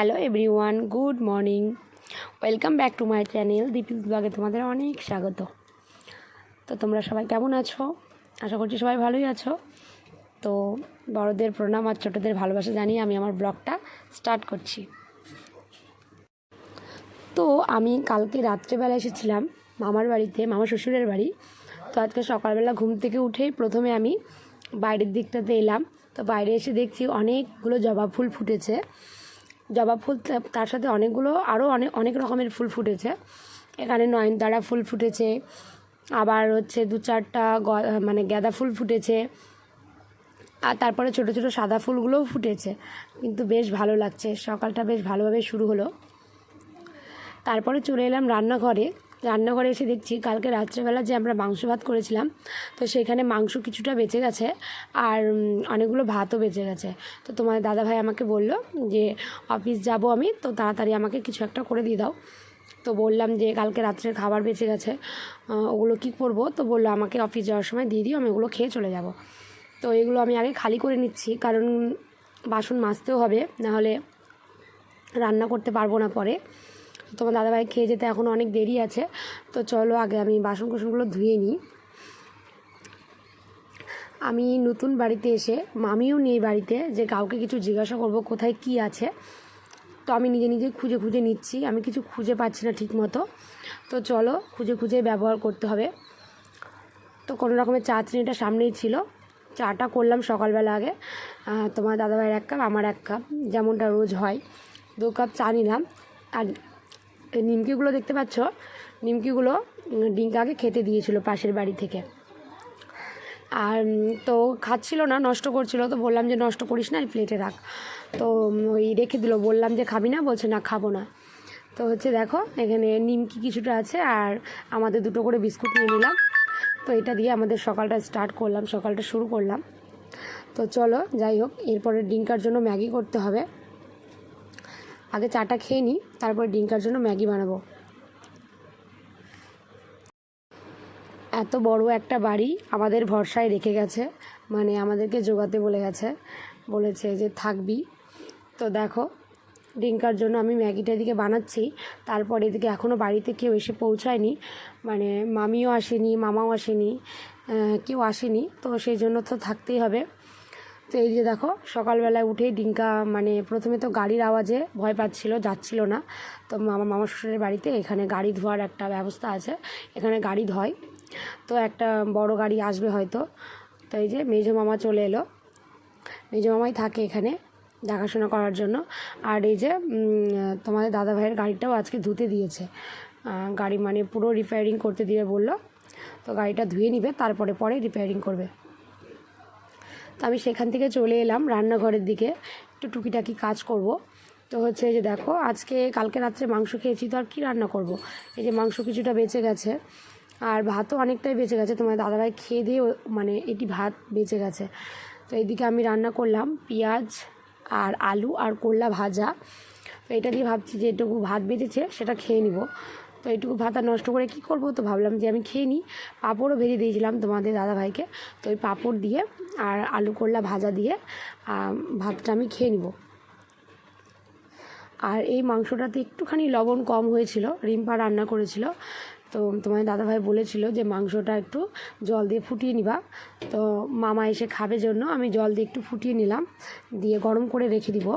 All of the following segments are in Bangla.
Hello everyone, good morning. Welcome back to my channel Dipis ব্লগে তোমাদের অনেক স্বাগত। তো তোমরা সবাই কেমন আছো? আশা করছি সবাই ভালোই আছো। তো বড়দের প্রণাম আর ছোটোদের ভালোবাসা জানিয়ে আমি আমার ব্লগটা স্টার্ট করছি। তো আমি কালকে রাত্রেবেলা এসেছিলাম মামার বাড়িতে, মামা শ্বশুরের বাড়ি। তো আজকে সকালবেলা ঘুম থেকে উঠেই প্রথমে আমি বাইরের দিকটাতে এলাম। তো বাইরে এসে দেখছি অনেকগুলো জবা ফুল ফুটেছে। জবা ফুল তার সাথে অনেকগুলো আরও অনেক অনেক রকমের ফুল ফুটেছে। এখানে নয়নতারা ফুল ফুটেছে। আবার হচ্ছে দু চারটা মানে গাঁদা ফুল ফুটেছে। আর তারপরে ছোটো ছোটো সাদা ফুলগুলোও ফুটেছে। কিন্তু বেশ ভালো লাগছে। সকালটা বেশ ভালোভাবে শুরু হলো। তারপরে চলে এলাম রান্নাঘরে। রান্নাঘরে এসে দেখছি কালকে রাত্রেবেলা যে আমরা মাংস ভাত করেছিলাম, তো সেখানে মাংস কিছুটা বেঁচে গেছে আর অনেকগুলো ভাতও বেঁচে গেছে। তো তোমার দাদাভাই আমাকে বলল যে, অফিস যাব আমি, তো তাড়াতাড়ি আমাকে কিছু একটা করে দিয়ে দাও। তো বললাম যে, কালকে রাত্রের খাবার বেঁচে গেছে ওগুলো কি করব? তো বলল, আমাকে অফিস যাওয়ার সময় দিয়ে দিও, আমি ওগুলো খেয়ে চলে যাব। তো এগুলো আমি আগে খালি করে নিচ্ছি, কারণ বাসন মাজতেও হবে, নাহলে রান্না করতে পারব না পরে। তোমার দাদাভাই খেয়ে যেতে এখন অনেক দেরি আছে। তো চলো আগে আমি বাসন কুসনগুলো ধুয়ে নিই। আমি নতুন বাড়িতে এসে, মামিও নেই বাড়িতে, যে কাউকে কিছু জিজ্ঞাসা করব, কোথায় কি আছে। তো আমি নিজে নিজে খুঁজে খুঁজে নিচ্ছি, আমি কিছু খুঁজে পাচ্ছি না ঠিক মতো তো চলো খুঁজে খুঁজে ব্যবহার করতে হবে। তো কোনো রকমের চা চিনিটা সামনেই ছিল। চাটা করলাম সকালবেলা আগে। তোমার দাদাভাইয়ের এক কাপ, আমার এক কাপ, যেমনটা রোজ হয়। দু কাপ চা নিলাম। আর এই নিমকিগুলো দেখতে পাচ্ছ? নিমকিগুলো ডিঙ্কাকে খেতে দিয়েছিল পাশের বাড়ি থেকে। আর তো খাচ্ছিল না, নষ্ট করছিল, তো বললাম যে নষ্ট করিস না, এই প্লেটে রাখ। তো ওই রেখে দিল, বললাম যে খাবি না, বলছে না, খাব না। তো হচ্ছে দেখো, এখানে নিমকি কিছুটা আছে, আর আমাদের দুটো করে বিস্কুট নিয়ে নিলাম। তো এটা দিয়ে আমাদের সকালটা স্টার্ট করলাম, সকালটা শুরু করলাম। তো চলো, যাই হোক, এরপরে ডিঙ্কার জন্য ম্যাগি করতে হবে। আগে চাটা খেয়ে নিই তারপর ডিঙ্কার জন্য ম্যাগি বানাবো। এত বড় একটা বাড়ি আমাদের ভরসায় রেখে গেছে মানে আমাদেরকে জোগাতে বলে গেছে, বলেছে যে থাকবি। তো দেখো ডিঙ্কার জন্য আমি ম্যাগিটা এদিকে বানাচ্ছি, তারপর এদিকে এখনও বাড়িতে কেউ এসে পৌঁছায়নি মানে মামিও আসেনি, মামাও আসেনি কেউ আসেনি, তো সেই জন্য তো থাকতেই হবে। তো এই যে দেখো, সকালবেলায় উঠেই ডিঙ্কা মানে প্রথমে তো গাড়ির আওয়াজে ভয় পাচ্ছিল, যাচ্ছিল না। তো মামা মামা শ্বশুরের বাড়িতে এখানে গাড়ি ধোয়ার একটা ব্যবস্থা আছে, এখানে গাড়ি ধোয়। তো একটা বড় গাড়ি আসবে হয়তো। তো এই যে মেজো মামা চলে এলো। মেজো মামাই থাকে এখানে দেখাশোনা করার জন্য। আর এই যে তোমাদের দাদা ভাইয়ের গাড়িটাও আজকে ধুতে দিয়েছে। গাড়ি মানে পুরো রিপেয়ারিং করতে দিয়ে বলল। তো গাড়িটা ধুয়ে নিবে, তারপরে পরে রিপেয়ারিং করবে। তো আমি সেখান থেকে চলে এলাম রান্নাঘরের দিকে। একটু টুকিটাকি কাজ করব। তো হচ্ছে যে দেখো, আজকে কালকে রাত্রে মাংস খেয়েছি, তো আর কী রান্না করব? এই যে মাংস কিছুটা বেঁচে গেছে, আর ভাতও অনেকটাই বেঁচে গেছে। তোমার দাদাভাই খেয়ে দিয়ে মানে এটি ভাত বেঁচে গেছে। তো এইদিকে আমি রান্না করলাম পেঁয়াজ আর আলু আর করলা ভাজা। তো এটা দিয়ে ভাবছি যে এটুকু ভাত বেঁচেছে, সেটা খেয়ে নিব। তো এইটুকু ভাত নষ্ট করে কি করব? তো ভাবলাম যে আমি খেয়ে নিই। পাঁপড়ও ভেজে দিয়েছিলাম তোমাদের দাদাভাইকে। তো ওই পাঁপড় দিয়ে আর আলু করলা ভাজা দিয়ে ভাতটা আমি খেয়ে নিব। আর এই মাংসটাতে একটুখানি লবণ কম হয়েছিল, রিম্পা রান্না করেছিল। তো তোমার দাদাভাই বলেছিল যে মাংসটা একটু জল দিয়ে ফুটিয়ে নিবা। তো মামা এসে খাবে জন্য, আমি জল দিয়ে একটু ফুটিয়ে নিলাম। দিয়ে গরম করে রেখে দিব।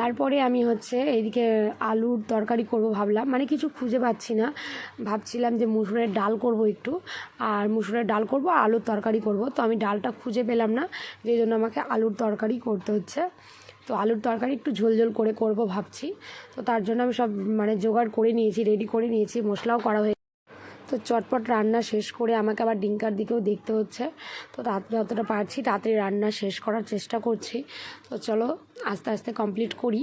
তারপরে আমি হচ্ছে এইদিকে আলুর তরকারি করব ভাবলাম। মানে কিছু খুঁজে পাচ্ছি না। ভাবছিলাম যে মুসুরের ডাল করব একটু। আর মুসুরের ডাল করব আর আলুর তরকারি করব। তো আমি ডালটা খুঁজে পেলাম না, যেই জন্য আমাকে আলুর তরকারি করতে হচ্ছে। তো আলুর তরকারি একটু ঝোল ঝোল করে করব ভাবছি। তো তার জন্য আমি সব মানে জোগাড় করে নিয়েছি রেডি করে নিয়েছি। মশলাও করা হয়ে তো চটপট রান্না শেষ করে আমাকে আবার ডিঙ্কার দিকেও দেখতে হচ্ছে। তো তাড়াতাড়ি যতটা পারছি তাড়াতাড়ি রান্না শেষ করার চেষ্টা করছি। তো চলো আস্তে আস্তে কমপ্লিট করি।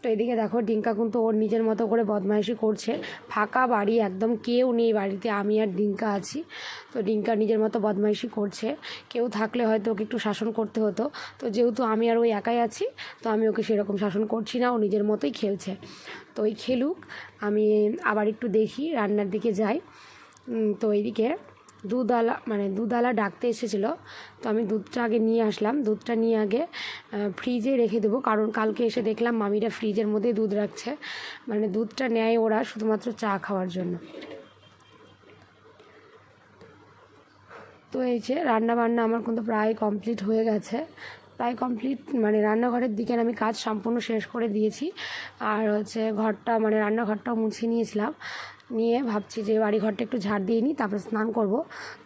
তো এদিকে দেখো ডিঙ্কা কিন্তু ওর নিজের মতো করে বদমাইশি করছে। ফাঁকা বাড়ি একদম কেউ নেই বাড়িতে, আমি আর ডিঙ্কা আছি। তো ডিঙ্কা নিজের মতো বদমাইশি করছে। কেউ থাকলে হয়তো ওকে একটু শাসন করতে হতো। তো যেহেতু আমি আর ওই একাই আছি, তো আমি ওকে সেরকম শাসন করছি না, ও নিজের মতোই খেলছে। তো ওই খেলুক, আমি আবার একটু দেখি, রান্নার দিকে যাই। তো এইদিকে দুধওয়ালা মানে দুধওয়ালা ডাকতে এসেছিল। তো আমি দুধটা আগে নিয়ে আসলাম। দুধটা নিয়ে আগে ফ্রিজে রেখে দেবো। কারণ কালকে এসে দেখলাম মামিরা ফ্রিজের মধ্যে দুধ রাখছে। মানে দুধটা নেয় ওরা শুধুমাত্র চা খাওয়ার জন্য। তো এই যে রান্না বান্না আমার কিন্তু প্রায় কমপ্লিট হয়ে গেছে। প্রায় কমপ্লিট মানে রান্নাঘরের দিকে আমি কাজ সম্পূর্ণ শেষ করে দিয়েছি। আর হচ্ছে ঘরটা মানে রান্নাঘরটাও মুছে নিয়েছিলাম। নিয়ে ভাবছি যে বাড়ি ঘরটা একটু ঝাড় দিয়ে নিই, তারপরে স্নান করব।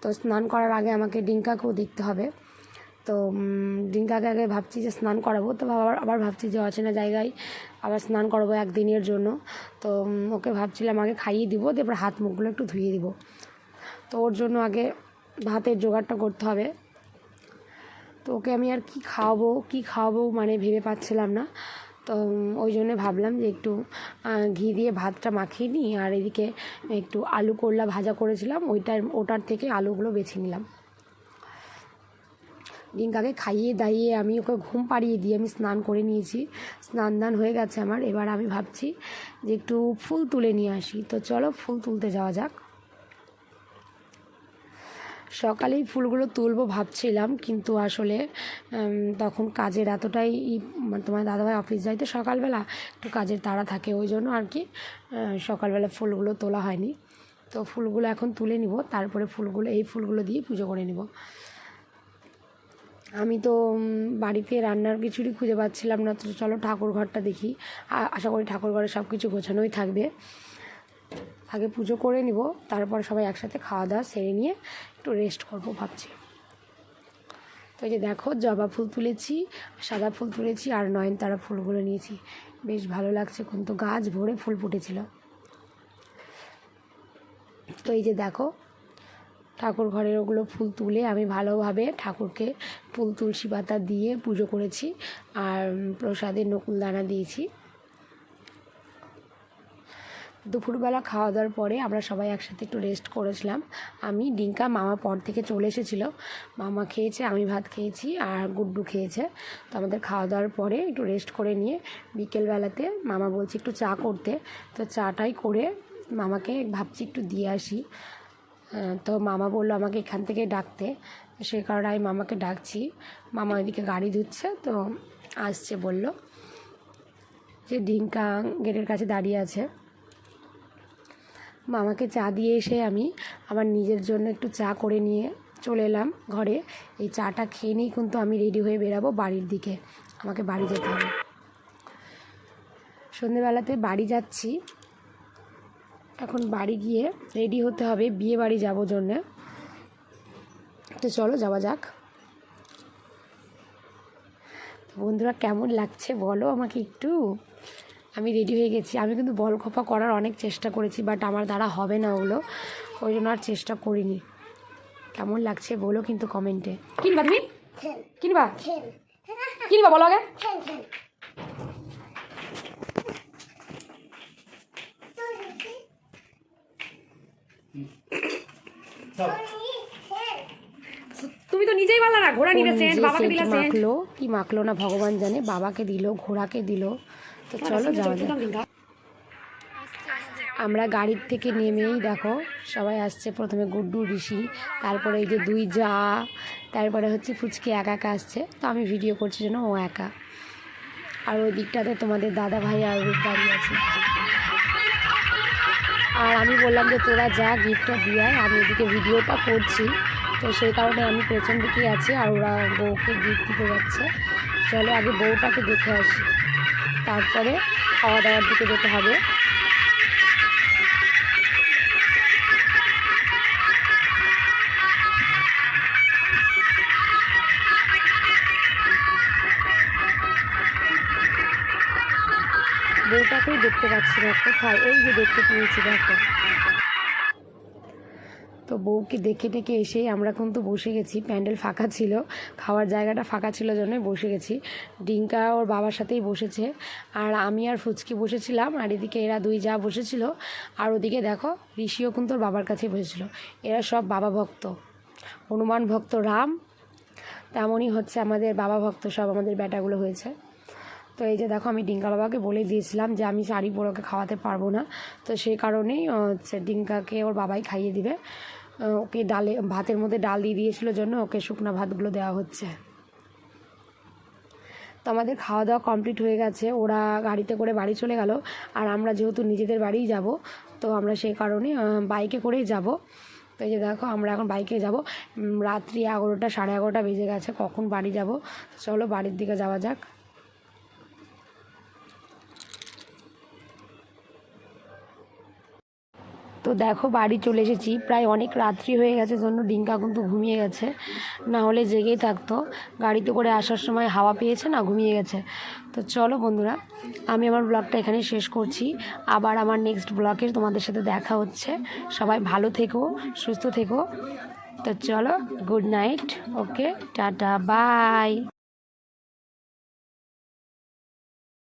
তো স্নান করার আগে আমাকে ডিঙ্কাকেও দেখতে হবে। তো ডিঙ্কাকে আগে ভাবছি যে স্নান করাবো। তো আবার আবার ভাবছি যে অচেনা জায়গায় আবার স্নান করাবো একদিনের জন্য। তো ওকে ভাবছিলাম আগে খাইয়ে দিব তারপর হাত মুখগুলো একটু ধুয়ে দিব। তো ওর জন্য আগে ভাতের জোগাড়টা করতে হবে। তো ওকে আমি আর কি খাওয়াবো কি খাওয়াবো মানে ভেবে পাচ্ছিলাম না। তো ওই জন্য ভাবলাম যে একটু ঘি দিয়ে ভাতটা মাখিয়ে নিই আর এদিকে একটু আলু করলা ভাজা করেছিলাম, ওইটার, ওটার থেকে আলুগুলো বেছে নিলাম। ডিঙ্কাকে খাইয়ে দাইয়ে আমি ওকে ঘুম পাড়িয়ে দিয়ে আমি স্নান করে নিয়েছি। স্নান দান হয়ে গেছে আমার। এবার আমি ভাবছি যে একটু ফুল তুলে নিয়ে আসি। তো চলো ফুল তুলতে যাওয়া যাক। সকালেই ফুলগুলো তুলবো ভাবছিলাম, কিন্তু আসলে তখন কাজের এতটাই মানে তোমার দাদাভাই অফিস যায় তো সকালবেলা একটু কাজের তাড়া থাকে ওই জন্য আর কি সকালবেলা ফুলগুলো তোলা হয়নি। তো ফুলগুলো এখন তুলে নিব, তারপরে ফুলগুলো, এই ফুলগুলো দিয়ে পুজো করে নিব। আমি তো বাড়িতে রান্নার কিছুরই খুঁজে পাচ্ছিলাম না, তো চলো ঠাকুর ঘরটা দেখি আশা করি ঠাকুর ঘরে সব কিছু গোছানোই থাকবে। আগে পুজো করে নিব, তারপর সবাই একসাথে খাওয়া দাওয়া সেরে নিয়ে একটু রেস্ট করব ভাবছি। তো এই যে দেখো, জবা ফুল তুলেছি, সাদা ফুল তুলেছি আর নয়নতারা ফুলগুলো নিয়েছি। বেশ ভালো লাগছে কিন্তু গাছ ভরে ফুল ফুটেছিল। তো এই যে দেখো, ঠাকুর ঘরের ওগুলো ফুল তুলে আমি ভালোভাবে ঠাকুরকে ফুল, তুলসী পাতা দিয়ে পুজো করেছি আর প্রসাদে নকুল দানা দিয়েছি। দুপুরবেলা খাওয়া দাওয়ার পরে আমরা সবাই একসাথে একটু রেস্ট করেছিলাম। আমি, ডিঙ্কা, মামা পর থেকে চলে এসেছিল। মামা খেয়েছে, আমি ভাত খেয়েছি আর গুড্ডু খেয়েছে। তো আমাদের খাওয়া দাওয়ার পরে একটু রেস্ট করে নিয়ে বিকেলবেলাতে মামা বলছে একটু চা করতে। তো চাটাই করে মামাকে ভাবছি একটু দিয়ে আসি। তো মামা বলল আমাকে এখান থেকে ডাকতে। সে কারণে আমি মামাকে ডাকছি। মামা ওইদিকে গাড়ি ধুচ্ছে, তো আসছে বলল যে ডিঙ্কা গেটের কাছে দাঁড়িয়ে আছে। মামাকে চা দিয়ে এসে আমি আমার নিজের জন্য একটু চা করে নিয়ে চলে এলাম ঘরে। এই চাটা খেয়ে নিয়েই কিন্তু আমি রেডি হয়ে বেরাবো বাড়ির দিকে। আমাকে বাড়ি যেতে হবে। সন্ধেবেলাতে বাড়ি যাচ্ছি। এখন বাড়ি গিয়ে রেডি হতে হবে, বিয়ে বাড়ি যাব জন্যে। তো চলো যাওয়া যাক। বন্ধুরা, কেমন লাগছে বলো আমাকে একটু? আমি রেডি হয়ে গেছি। আমি কিন্তু বল খোপা করার অনেক চেষ্টা করেছি বাট আমার দ্বারা হবে না ওগুলো। ওই জন্য আর চেষ্টা করিনি। কেমন লাগছে বলো কিন্তু কমেন্টে কিনবা তুমি? কিনবা? কিনবা বলো আগে। তুমি তো নিজেই বললা না ঘোড়া নিবে সেন্ট বাবাকে দিলা সেন্ট মাখলো। কি মাখলো না ভগবান জানে বাবাকে দিল ঘোড়াকে দিল। তো চলো যাওয়া যাক। আমরা গাড়ির থেকে নেমেই দেখো, সবাই আসছে প্রথমে গুড্ডু, ঋষি, তারপরে এই যে দুই যা, তারপরে হচ্ছে ফুচকি একা একা আসছে। তো আমি ভিডিও করছি যেন ও একা। আর ওই দিকটাতে তোমাদের দাদা ভাই আর দাঁড়িয়ে আছে। আর আমি বললাম যে তোরা যা গিফটটা দিয়ে আমি এদিকে ভিডিওটা করছি। তো সেই কারণে আমি পেছন দিকেই আছি আর ওরা বউকে গিফট দিতে যাচ্ছে। চলো আগে বউটাকে দেখে আসি। তারপরে খাওয়া দাওয়ার দিকে যেতে হবে। বউটাকেই দেখতে পাচ্ছি না, কোথায়? এই যে দেখতে পেয়েছি, দেখো। বউকে দেখে টেকে এসেই আমরা কিন্তু বসে গেছি, প্যান্ডেল ফাঁকা ছিল, খাওয়ার জায়গাটা ফাঁকা ছিল জন্যই বসে গেছি। ডিঙ্কা ওর বাবার সাথেই বসেছে, আর আমি আর ফুচকি বসেছিলাম, আর এদিকে এরা দুই যা বসেছিল, আর ওদিকে দেখো ঋষিও কিন্তু ওর বাবার কাছেই বসেছিল। এরা সব বাবা ভক্ত, হনুমান ভক্ত রাম, তেমনই হচ্ছে আমাদের বাবা ভক্ত সব আমাদের ব্যাটাগুলো হয়েছে। তো এই যে দেখো আমি ডিঙ্কা বাবাকে বলে দিয়েছিলাম যে আমি শাড়ি পরে খাওয়াতে পারব না, তো সেই কারণেই হচ্ছে ডিঙ্কাকে ওর বাবাই খাইয়ে দিবে। ওকে ডালে, ভাতের মধ্যে ডাল দিয়ে দিয়েছিল জন্য ওকে শুকনো ভাতগুলো দেওয়া হচ্ছে। তো আমাদের খাওয়া দাওয়া কমপ্লিট হয়ে গেছে, ওরা গাড়িতে করে বাড়ি চলে গেল, আর আমরা যেহেতু নিজেদের বাড়িই যাব, তো আমরা সেই কারণে বাইকে করেই যাব। তো এই যে দেখো, আমরা এখন বাইকে যাব। রাত্রি এগারোটা, সাড়ে এগারোটা বেজে গেছে, কখন বাড়ি যাব? চলো বাড়ির দিকে যাওয়া যাক। তো দেখো, বাড়ি চলে এসেছি। প্রায় অনেক রাত্রি হয়ে গেছে, জন্য ডিঙ্কা কিন্তু ঘুমিয়ে গেছে। না হলে জেগেই থাকতো। গাড়িতে করে আসার সময় হাওয়া পেয়েছে না ঘুমিয়ে গেছে। তো চলো বন্ধুরা, আমি আমার ব্লগটা এখানে শেষ করছি। আবার আমার নেক্সট ব্লগে তোমাদের সাথে দেখা হচ্ছে। সবাই ভালো থেকো, সুস্থ থেকো। তো চলো good night okay tata bye